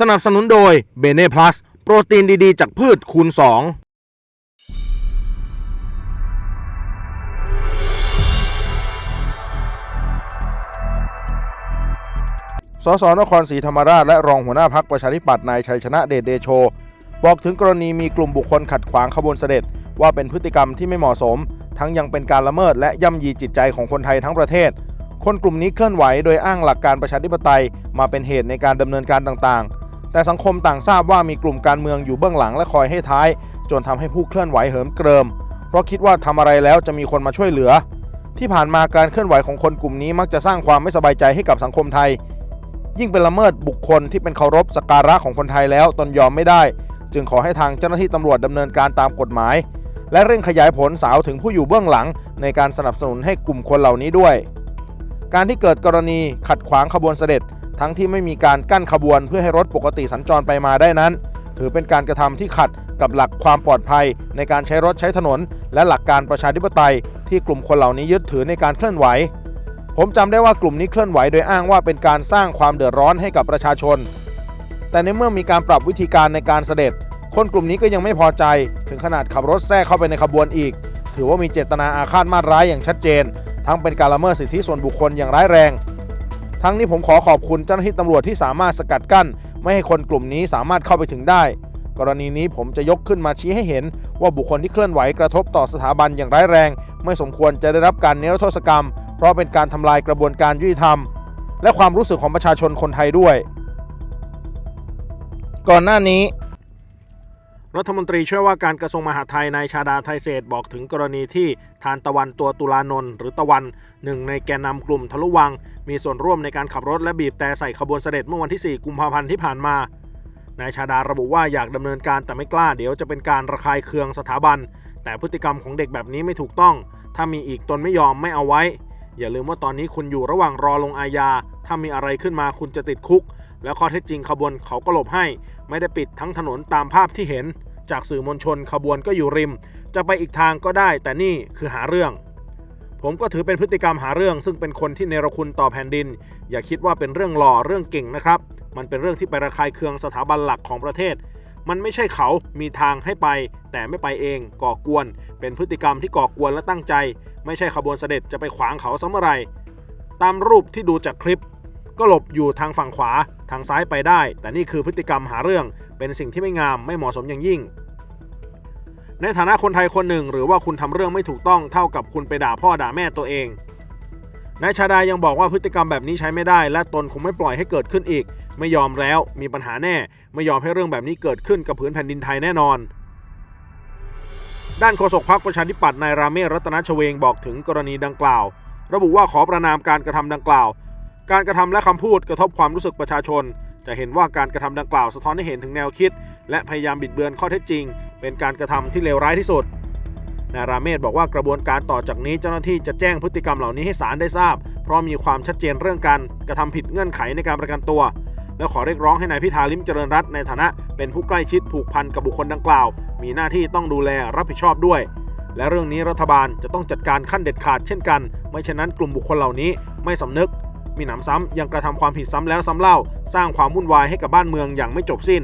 สนับสนุนโดยเบเน่พลัสโปรตีนดีๆ จากพืชคูณ 2สสนครศรีธรรมราชและรองหัวหน้าพักประชาธิปัตย์นายชัยชนะเดชเดโช บอกถึงกรณีมีกลุ่มบุคคลขัดขวางขบวนเสด็จ ว่าเป็นพฤติกรรมที่ไม่เหมาะสม ทั้งยังเป็นการละเมิดและย่ำยีจิตใจของคนไทยทั้งประเทศ คนกลุ่มนี้เคลื่อนไหวโดยอ้างหลักการประชาธิปไตย มาเป็นเหตุในการดำเนินการต่าง แต่สังคมต่างทราบว่ามีกลุ่มการเมืองอยู่เบื้องหลังและคอยให้ท้าย จนทำให้ผู้เคลื่อนไหวเหิมเกริม เพราะคิดว่าทำอะไรแล้วจะมีคนมาช่วยเหลือ ที่ผ่านมาการเคลื่อนไหวของคนกลุ่มนี้มักจะสร้างความไม่สบายใจให้กับสังคมไทย ยิ่งเป็นละเมิดบุคคลที่เป็นเคารพสักการะของคนไทยแล้วตนยอมไม่ได้ จึงขอให้ทางเจ้าหน้าที่ตำรวจดำเนินการตามกฎหมาย และเร่งขยายผลสาวถึงผู้อยู่เบื้องหลัง ในการสนับสนุนให้กลุ่มคนเหล่านี้ด้วย การที่เกิดกรณีขัดขวางขบวนเสด็จ ทั้งที่ไม่มีการกั้นขบวนเพื่อให้รถปกติสัญจรไปมาได้นั้น ถือเป็นการกระทำที่ขัดกับหลักความปลอดภัยในการใช้รถใช้ถนน และหลักการประชาธิปไตย ที่กลุ่มคนเหล่านี้ยึดถือในการเคลื่อนไหว ผมจำได้ว่ากลุ่มนี้เคลื่อนไหวโดยอ้างว่าเป็นการสร้างความเดือดร้อนให้กับประชาชน แต่ในเมื่อมีการปรับวิธีการในการเสด็จ คนกลุ่มนี้ก็ยังไม่พอใจ ถึงขนาดขับรถแทรกเข้าไปในขบวนอีก ถือว่ามีเจตนาอาฆาตมาร้ายอย่างชัดเจน ทั้งเป็นการละเมิดสิทธิส่วนบุคคลอย่างร้ายแรง ทั้งนี้ผมขอขอบคุณเจ้าหน้าที่ตำรวจที่สามารถสกัดกั้น ไม่ให้คนกลุ่มนี้สามารถเข้าไปถึงได้ กรณีนี้ผมจะยกขึ้นมาชี้ให้เห็น ว่าบุคคลที่เคลื่อนไหวกระทบต่อสถาบันอย่างร้ายแรง ไม่สมควรจะได้รับการนิรโทษกรรม เพราะเป็นการทำลายกระบวนการยุติธรรม และความรู้สึกของประชาชนคนไทยด้วย ก่อนหน้านี้ รัฐมนตรีช่วยว่าการกระทรวงมหาดไทยนายชาดาไทยเศษบอกถึงกรณีที่ทานตะวันตัวตุลานนท์หรือตะวันหนึ่งในแกนนำกลุ่มทะลุวัง มีส่วนร่วมในการขับรถและบีบแต่ใส่ขบวนเสด็จเมื่อวันที่ 4 กุมภาพันธ์ที่ผ่านมานายชาดาระบุว่าอยากดำเนินการแต่ไม่กล้าเดี๋ยวจะเป็นการระคายเคืองสถาบัน แต่พฤติกรรมของเด็กแบบนี้ไม่ถูกต้อง ถ้ามีอีกตนไม่ยอมไม่เอาไว้ อย่าลืมว่าตอนนี้คุณอยู่ระหว่างรอลงอาญา ถ้ามีอะไรขึ้นมาคุณจะติดคุก แล้วข้อเท็จจริงขบวนเขาก็หลบให้ ไม่ได้ปิดทั้งถนนตามภาพที่เห็น จากสื่อมวลชนขบวนก็อยู่ริม จะไปอีกทางก็ได้ แต่นี่คือหาเรื่อง ผมก็ถือเป็นพฤติกรรมหาเรื่อง ซึ่งเป็นคนที่เนรคุณต่อแผ่นดิน อย่าคิดว่าเป็นเรื่องหล่อเรื่องเก่งนะครับ มันเป็นเรื่องที่ไประคายเคืองสถาบันหลักของประเทศ มันไม่ใช่เขามีทางให้ไป แต่ไม่ไปเองก่อกวน เป็นพฤติกรรมที่ก่อกวนและตั้งใจ ไม่ใช่ขบวนเสด็จจะไปขวางเขาสมอไรตามรูปที่ดูจากคลิป ก็หลบอยู่ทางฝั่งขวาทางซ้ายไปได้ แต่นี่คือพฤติกรรมหาเรื่อง เป็นสิ่งที่ไม่งามไม่เหมาะสมอย่างยิ่ง ในฐานะคนไทยคนหนึ่ง หรือว่าคุณทำเรื่องไม่ถูกต้องเท่ากับคุณไปด่าพ่อด่าแม่ตัวเอง นายชาดายังบอกว่าพฤติกรรมแบบนี้ใช้ไม่ได้ และตนคงไม่ปล่อยให้เกิดขึ้นอีก ไม่ยอมแล้วมีปัญหาแน่ ไม่ยอมให้เรื่องแบบนี้เกิดขึ้นกับพื้นแผ่นดินไทยแน่นอน ด้านโฆษกพรรคประชาธิปัตย์นายราเมศรัตนชเวงบอกถึงกรณีดังกล่าว ระบุว่าขอประนามการกระทำดังกล่าว การกระทำและคำพูดกระทบความรู้สึกประชาชน จะเห็นว่าการกระทำดังกล่าวสะท้อนให้เห็นถึงแนวคิด และพยายามบิดเบือนข้อเท็จจริง เป็นการกระทำที่เลวร้ายที่สุด นายราเมศบอกว่ากระบวนการต่อจากนี้เจ้าหน้าที่จะแจ้งพฤติกรรมเหล่านี้ให้ศาลได้ทราบ เพราะมีความชัดเจนเรื่องการกระทำผิดเงื่อนไขในการประกันตัวและขอเรียกร้องให้นายพิธาลิมเจริญรัตน์ในฐานะเป็นผู้ใกล้ชิดผูกพันกับบุคคลดังกล่าว มีหน้าที่ต้องดูแลรับผิดชอบด้วย และเรื่องนี้รัฐบาลจะต้องจัดการขั้นเด็ดขาดเช่นกัน ไม่เช่นนั้นกลุ่มบุคคลเหล่านี้ไม่สำนึก มีหนำซ้ำยังกระทำความผิดซ้ำแล้วซ้ำเล่า สร้างความวุ่นวายให้กับบ้านเมืองอย่างไม่จบสิ้น